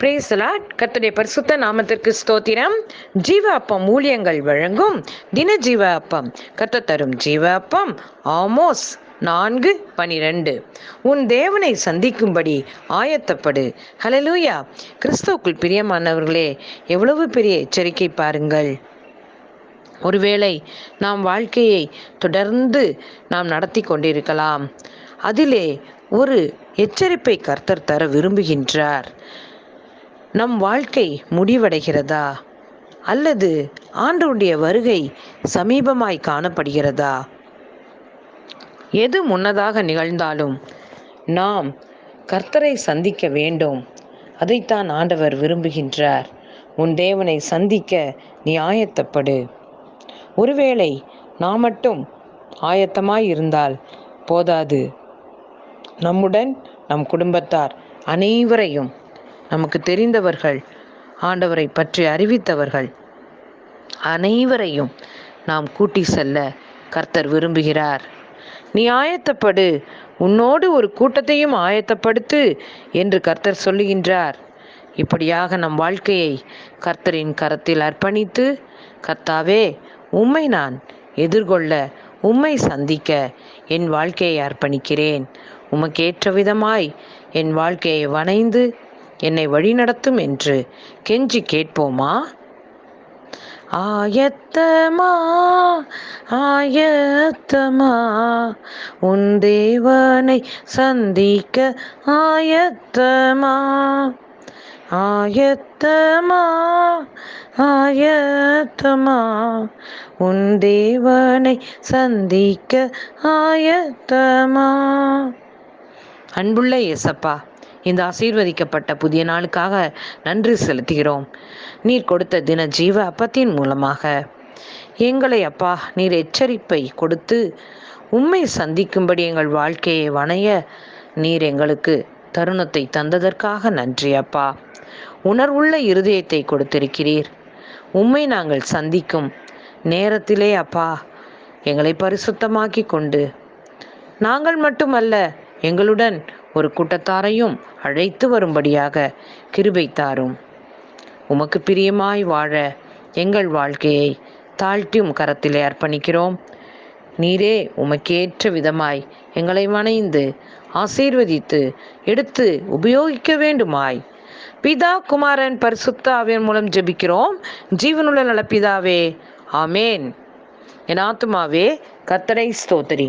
பிரேசலா கத்துடைய பரிசுத்த நாமத்திற்கு ஸ்தோத்திரம். ஜீவ அப்பம் ஊழியங்கள் வழங்கும் தின ஜீவ அப்பம் கர்த்தர் தரும் ஜீவ அப்பம் ஆமோஸ் நான்கு பனிரெண்டு. உன் தேவனை சந்திக்கும்படி ஆயத்தப்படு. ஹலலூயா கிறிஸ்துவுக்குள் பிரியமானவர்களே எவ்வளவு பெரிய எச்சரிக்கை பாருங்கள். ஒருவேளை நாம் வாழ்க்கையை தொடர்ந்து நாம் நடத்தி கொண்டிருக்கலாம். அதிலே ஒரு எச்சரிப்பை கர்த்தர் தர விரும்புகின்றார். நம் வாழ்க்கை முடிவடைகிறதா? அல்லது ஆண்டவருடைய வருகை சமீபமாய் காணப்படுகிறதா? எது முன்னதாக நிகழ்ந்தாலும் நாம் கர்த்தரை சந்திக்க வேண்டும். அதைத்தான் ஆண்டவர் விரும்புகின்றார். உன் தேவனை சந்திக்க நீ ஆயத்தப்படு. ஒருவேளை நாம் மட்டும் ஆயத்தமாய் இருந்தால் போதாது. நம்முடன் நம் குடும்பத்தார் அனைவரையும் நமக்கு தெரிந்தவர்கள் ஆண்டவரை பற்றி அறிவித்தவர்கள் அனைவரையும் நாம் கூட்டி செல்ல கர்த்தர் விரும்புகிறார். நீ ஆயத்தப்படு உன்னோடு ஒரு கூட்டத்தையும் ஆயத்தப்படுத்து என்று கர்த்தர் சொல்லுகின்றார். இப்படியாக நம் வாழ்க்கையை கர்த்தரின் கரத்தில் அர்ப்பணித்து கர்த்தாவே உம்மை நான் எதிர்கொள்ள உம்மை சந்திக்க என் வாழ்க்கையை அர்ப்பணிக்கிறேன். உமக்கேற்ற விதமாய் என் வாழ்க்கையை வணைந்து என்னை வழிநடத்தும் என்று கெஞ்சி கேட்போமா? ஆயத்தமா ஆயத்தமா உன் தேவனை சந்திக்க ஆயத்தமா ஆயத்தமா ஆயத்தமா உன் தேவனை சந்திக்க ஆயத்தமா. அன்புள்ள இயேசப்பா இந்த ஆசீர்வதிக்கப்பட்ட புதிய நாளுக்காக நன்றி செலுத்துகிறோம். நீர் கொடுத்த தின ஜீவ அப்பத்தின் மூலமாக. எங்களை அப்பா நீர் எச்சரிப்பை கொடுத்து உண்மை சந்திக்கும்படி எங்கள் வாழ்க்கையை வணைய நீர் எங்களுக்கு தருணத்தை தந்ததற்காக நன்றி அப்பா. உணர்வுள்ள இருதயத்தை கொடுத்திருக்கிறீர். உண்மை நாங்கள் சந்திக்கும் நேரத்திலே அப்பா எங்களை பரிசுத்தமாக்கி கொண்டு. நாங்கள் மட்டுமல்ல எங்களுடன் ஒரு கூட்டத்தாரையும் அழைத்து வரும்படியாக கிருபை தாரும். உமக்கு பிரியமாய் வாழ எங்கள் வாழ்க்கையை தாழ்த்தியும் கரத்திலே அர்ப்பணிக்கிறோம். நீரே உமக்கேற்ற விதமாய் எங்களை வணைந்து ஆசீர்வதித்து எடுத்து உபயோகிக்க வேண்டுமாய். பிதா குமாரன் பரிசுத்த ஆவியன் மூலம் ஜெபிக்கிறோம். ஜீவனுள்ள நலப்பிதாவே ஆமேன். என் ஆத்துமாவே கத்தரை ஸ்தோத்திரி.